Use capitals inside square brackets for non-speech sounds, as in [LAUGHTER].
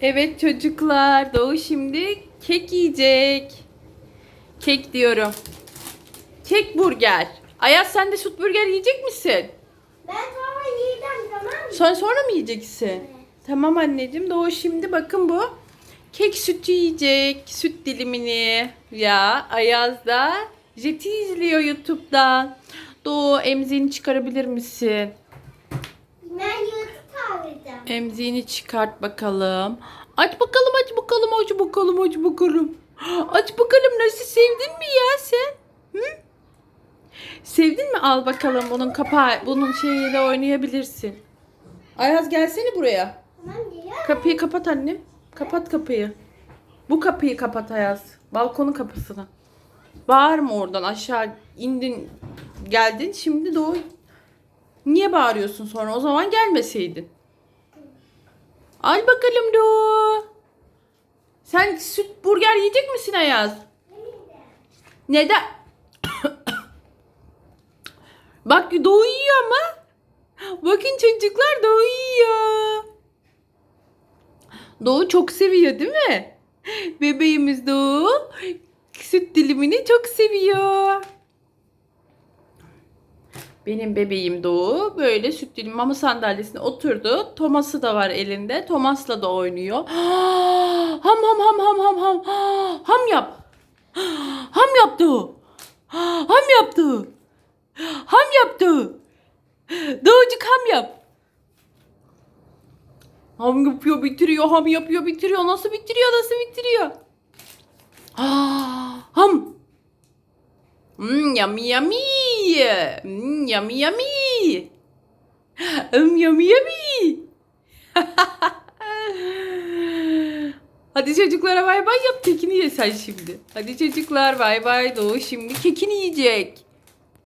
Evet çocuklar Doğu şimdi kek yiyecek. Kek diyorum. Kek burger. Ayaz sen de süt burger yiyecek misin? Ben sonra yiyeceğim tamam mı? Sonra sonra mı yiyeceksin? Tamam anneciğim. Doğu şimdi bakın bu. Kek sütü yiyecek. Süt dilimini. Ya Ayaz da Jet'i izliyor YouTube'dan. Doğu emziğini çıkarabilir misin? Emziğini çıkart bakalım. Aç bakalım aç bakalım aç bakalım aç bakalım. [GASPS] Aç bakalım nasıl sevdin mi ya sen? Hı? Sevdin mi? Al bakalım bunun kapağı bunun şeyiyle oynayabilirsin. Ayaz gelsene buraya. Kapıyı kapat annem. Kapat kapıyı. Bu kapıyı kapat Ayaz. Balkonun kapısını. Bağırma oradan aşağı indin geldin şimdi doğu. Niye bağırıyorsun sonra? O zaman gelmeseydin. Al bakalım Doğu. Sen süt burger yiyecek misin Ayaz? Neden? Bak Doğu yiyor ama. Bakın çocuklar Doğu yiyor. Doğu çok seviyor değil mi? Bebeğimiz Doğu süt dilimini çok seviyor. Benim bebeğim Doğu böyle süt dilim mama sandalyesine oturdu. Thomas'ı da var elinde. Thomas'la da oynuyor. [GASPS] Ham ham ham ham ham ham. [GASPS] Ham yap. [GASPS] Ham yaptı. Ham yaptı. Ham yaptı. Doğucuk ham yap. Ham yapıyor bitiriyor, ham yapıyor bitiriyor. Nasıl bitiriyor, nasıl bitiriyor? Ah, ham. Hmm, yummy yummy. Hmm, yummy yummy. Hmm, yummy yummy. [LAUGHS] Hadi çocuklara bay bay yap kekini ye şimdi. Hadi çocuklar bay bay Doğu şimdi kekini yiyecek.